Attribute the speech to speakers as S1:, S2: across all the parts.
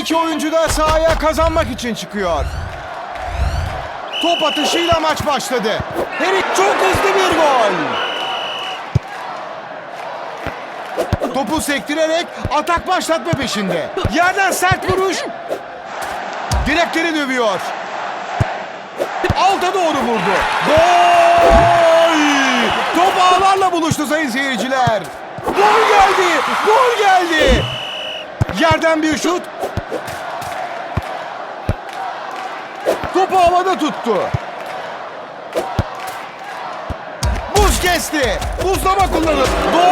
S1: iki oyuncu da sahaya kazanmak için çıkıyor. Top atışıyla maç başladı. Her iki çok hızlı bir gol. Topu sektirerek atak başlatma peşinde. Yerden sert vuruş. Direkleri dövüyor. Alta doğru vurdu. Gol! Top ağlarla buluştu sayın seyirciler. Gol geldi! Gol geldi! Yerden bir şut. Topu havada tuttu. Buz kesti. Buzlama kullanır. Gol!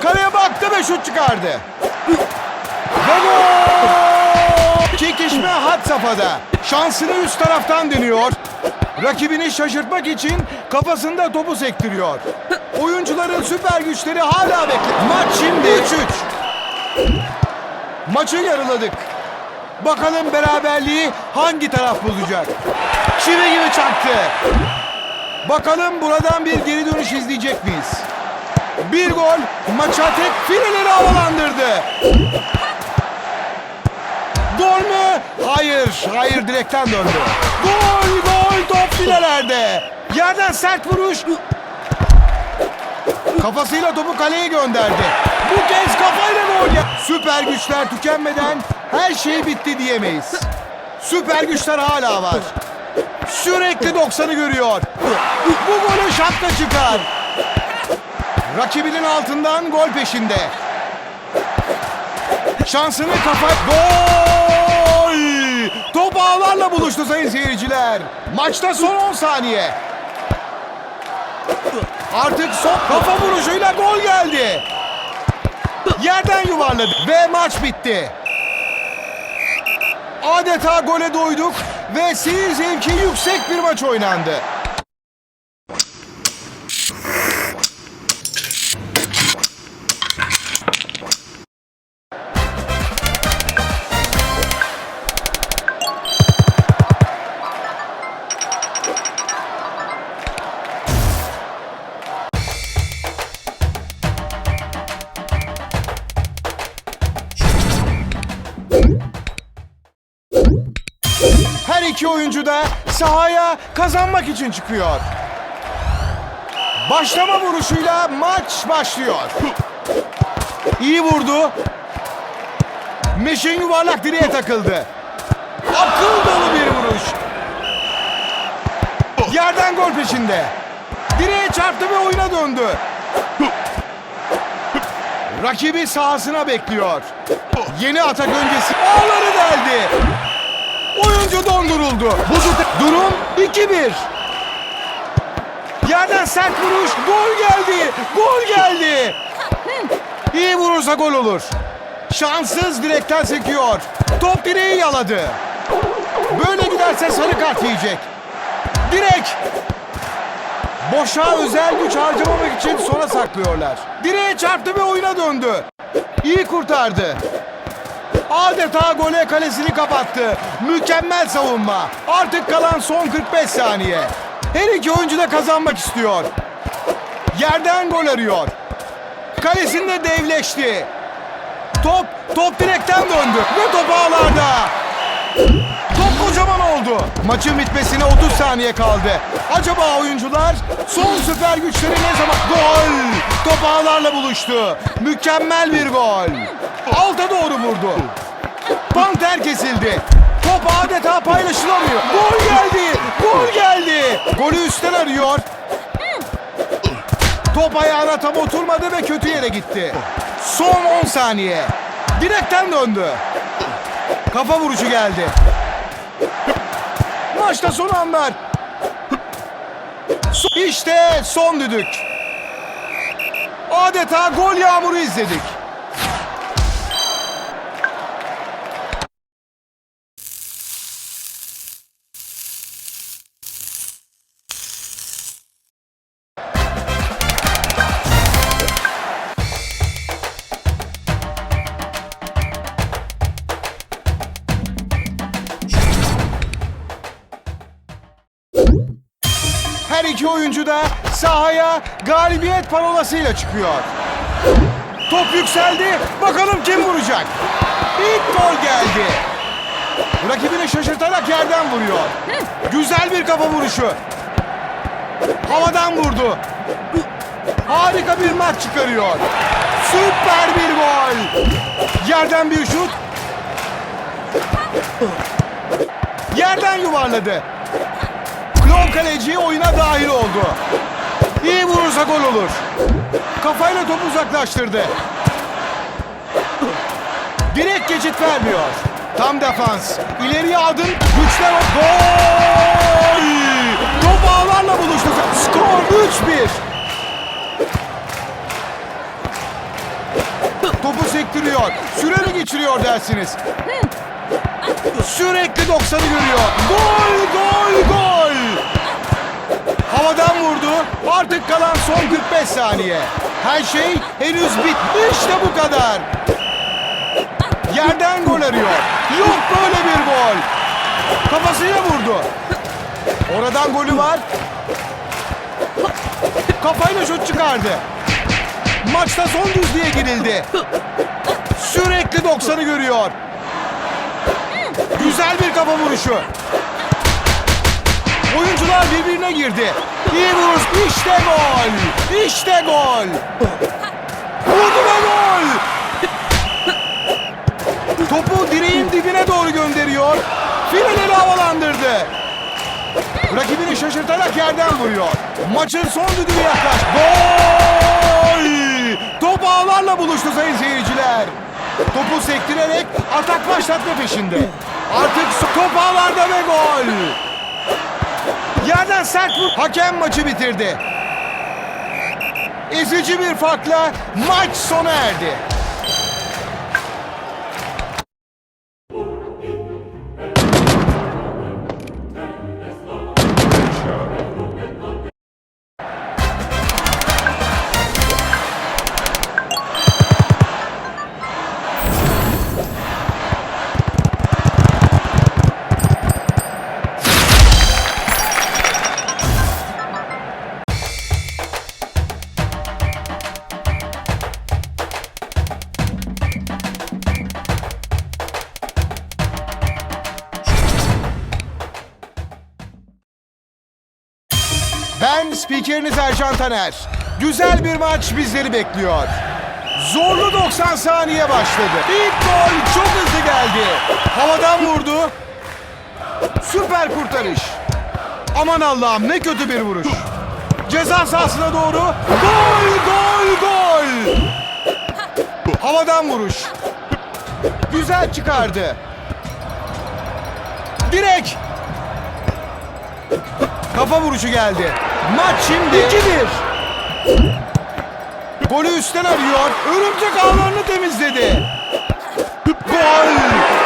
S1: Kaleye baktı ve şut çıkardı. Ve gol! Çekişme had safhada. Şansını üst taraftan deniyor. Rakibini şaşırtmak için kafasında topu sektiriyor. Oyuncuların süper güçleri hala bekliyor. Maç şimdi 3-3. Maçı yarıladık. Bakalım beraberliği hangi taraf bozacak? Çivi gibi çaktı. Bakalım buradan bir geri dönüş izleyecek miyiz? Bir gol maça tek fileleri havalandırdı. Gol mü? Hayır, hayır direkten döndü. Gol, gol top filelerde. Yerden sert vuruş. Kafasıyla topu kaleye gönderdi. Bu kez kafayla gol ya. Süper güçler tükenmeden her şey bitti diyemeyiz. Süper güçler hala var. Sürekli 90'ı görüyor. Bu golü şapka çıkar. Rakibinin altından gol peşinde. Şansını kafa... Gol! Top ağlarla buluştu sayın seyirciler. Maçta son 10 saniye. Artık son kafa vuruşuyla gol geldi. Yerden yuvarladı ve maç bitti. Adeta gole doyduk ve seyir zevki yüksek bir maç oynandı. Kazanmak için çıkıyor. Başlama vuruşuyla maç başlıyor. İyi vurdu. Meşin yuvarlak direğe takıldı. Akıl dolu bir vuruş. Yerden gol peşinde. Direğe çarptı ve oyuna döndü. Rakibi sahasına bekliyor. Yeni atak öncesi ağları deldi. Oyuncu donduruldu. Bu durum 2-1. Yerden sert vuruş. Gol geldi. Gol geldi. İyi vurursa gol olur. Şanssız direkten sekiyor. Top direği yaladı. Böyle giderse sarı kart yiyecek. Direk. Boşa özel güç harcamamak için sona saklıyorlar. Direğe çarptı ve oyuna döndü. İyi kurtardı. Adeta gole kalesini kapattı. Mükemmel savunma. Artık kalan son 45 saniye. Her iki oyuncu da kazanmak istiyor. Yerden gol arıyor. Kalesinde devleşti. Top, top direkten döndü ve top ağlarda. Top kocaman oldu. Maçın bitmesine 30 saniye kaldı. Acaba oyuncular son süper güçleri ne zaman... Gol! Top ağlarla buluştu. Mükemmel bir gol. Alta doğru vurdu. Panter kesildi. Top adeta paylaşılamıyor. Gol geldi. Gol geldi. Golü üstten arıyor. Top ayağına tam oturmadı ve kötü yere gitti. Son 10 saniye. Direkten döndü. Kafa vuruşu geldi. Maçta son anlar. İşte son düdük. Adeta gol yağmuru izledik. Her iki oyuncu da sahaya galibiyet parolasıyla çıkıyor. Top yükseldi. Bakalım kim vuracak. İlk gol geldi. Rakibini şaşırtarak yerden vuruyor. Güzel bir kafa vuruşu. Havadan vurdu. Harika bir maç çıkarıyor. Süper bir gol. Yerden bir şut. Yerden yuvarladı. Klon kaleci oyuna dahil oldu. İyi vurursa gol olur. Kafayla topu uzaklaştırdı. Direkt geçit vermiyor. Tam defans. İleriye adım. Güçler Gol! Top ağlarla buluştu. Skor 3-1. Topu sektiriyor. Süre mi geçiriyor dersiniz? Sürekli 90'ı görüyor. Gol, gol, gol. Havadan vurdu. Artık kalan son 45 saniye. Her şey henüz bit. İşte bu kadar. Yerden gol arıyor. Yok böyle bir gol. Kafasıyla vurdu. Oradan golü var. Kafayla şut çıkardı. Maçta son düzlüğe girildi. Sürekli 90'ı görüyor. Güzel bir kafa vuruşu. Oyuncular birbirine girdi. İyi vuruş. İşte gol. İşte gol. Vurdu ve gol. Topu direğin dibine doğru gönderiyor. Fileleri havalandırdı. Rakibini şaşırtarak yerden vuruyor. Maçın son düdüğü yaklaş. Gol! Top ağlarla buluştu sayın seyirciler. Topu sektirerek atak başlatma peşinde. Artık top ağlarda ve gol. Yerden sert vur. Hakem maçı bitirdi. Ezici bir farkla maç sona erdi. Spikeriniz Ercan Taner. Güzel bir maç bizleri bekliyor. Zorlu 90 saniye başladı. İlk gol çok hızlı geldi. Havadan vurdu. Süper kurtarış. Aman Allah'ım ne kötü bir vuruş. Ceza sahasına doğru. Gol, gol, gol. Havadan vuruş. Güzel çıkardı. Direk. Kafa vuruşu geldi. Maç şimdi 2-1. Golü üstten arıyor. Örümcek ağlarını temizledi. Gol!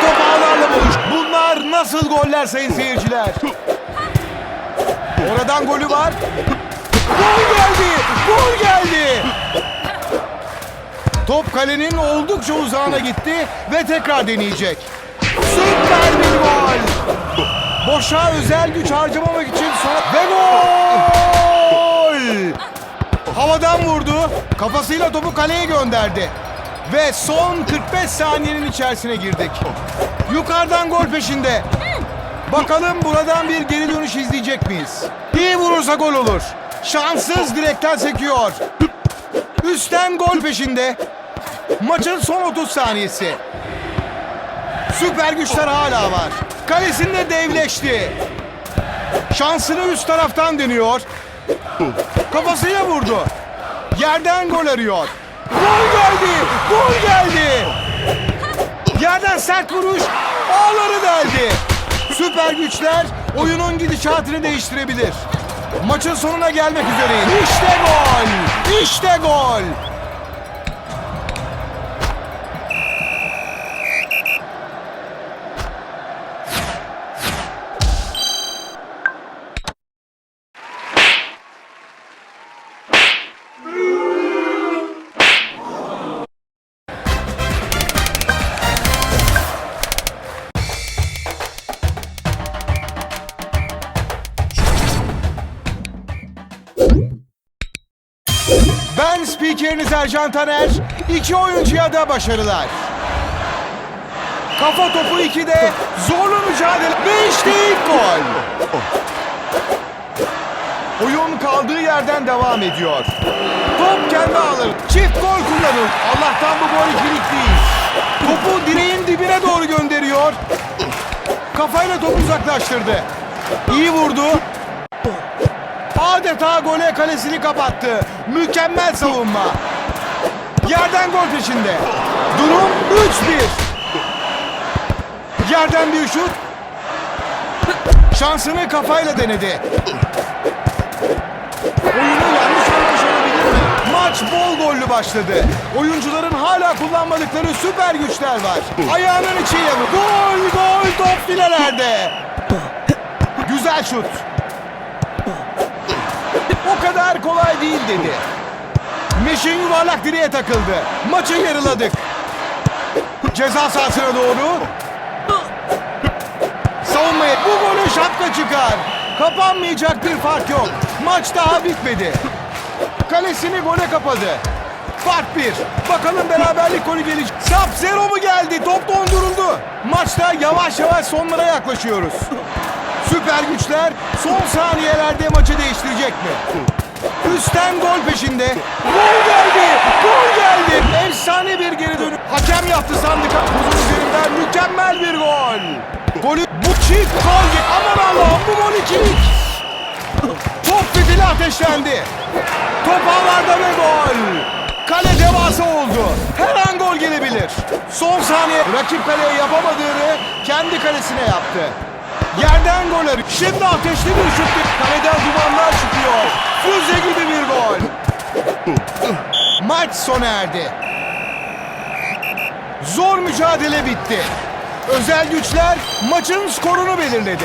S1: Top ağlarla buluş. Bunlar nasıl goller sayın seyirciler? Oradan golü var. Gol geldi! Gol geldi! Top kalenin oldukça uzağına gitti ve tekrar deneyecek. Süper bir gol! Boşa özel güç harcamamak için sonra... Ve gol! Havadan vurdu. Kafasıyla topu kaleye gönderdi. Ve son 45 saniyenin içerisine girdik. Yukarıdan gol peşinde. Bakalım buradan bir geri dönüş izleyecek miyiz? İyi vurursa gol olur. Şanssız direkten sekiyor. Üstten gol peşinde. Maçın son 30 saniyesi. Süper güçler hala var. Kalesinde devleşti. Şansını üst taraftan deniyor. Kafasıyla vurdu. Yerden gol arıyor. Gol geldi. Gol geldi. Yerden sert vuruş. Ağları deldi. Süper güçler oyunun gidişatını değiştirebilir. Maçın sonuna gelmek üzereyiz. İşte gol. İşte gol. Ercan Taner. İki oyuncuya da başarılar. Kafa topu 2'de zorlu mücadele ve işte ilk gol. Oyun kaldığı yerden devam ediyor. Top kendi alır. Çift gol kullanır. Allah'tan bu gol ikilik değil. Topu direğin dibine doğru gönderiyor. Kafayla topu uzaklaştırdı. İyi vurdu. Adeta gole kalesini kapattı. Mükemmel savunma. Yerden gol peşinde. Durum 3-1. Yerden bir şut. Şansını kafayla denedi. Oyunu yanlış anlamış olabilir mi? Maç bol gollü başladı. Oyuncuların hala kullanmadıkları süper güçler var. Ayağının içiyle vur. Gol gol top filelerde. Güzel şut. O kadar kolay değil dedi. Meşin yuvarlak direğe takıldı. Maçı yarıladık. Ceza sahasına doğru. Savunmaya bu golü şapka çıkar. Kapanmayacak bir fark yok. Maç daha bitmedi. Kalesini gole kapadı. Fark bir. Bakalım beraberlik golü gelecek. Sap zero mu geldi? Top donduruldu. Maçta yavaş yavaş sonlara yaklaşıyoruz. Süper güçler son saniyelerde maçı değiştirecek mi? Üstten gol peşinde. Gol geldi! Gol geldi! Efsane bir geri dönüş. Hakem yaptı sandık. Buzun üzerinden mükemmel bir gol. Golü bu çift gol. Aman Allah'ım bu gol ikilik. Top fitili ateşlendi. Top ağlarda ve gol. Kale devasa oldu. Her an gol gelebilir. Son saniye rakip kaleye yapamadığını kendi kalesine yaptı. Yerden gol arıyor. Şimdi ateşli bir şut. Kaleden dumanlar çıkıyor. Füze gibi bir gol. Maç sona erdi. Zor mücadele bitti. Özel güçler maçın skorunu belirledi.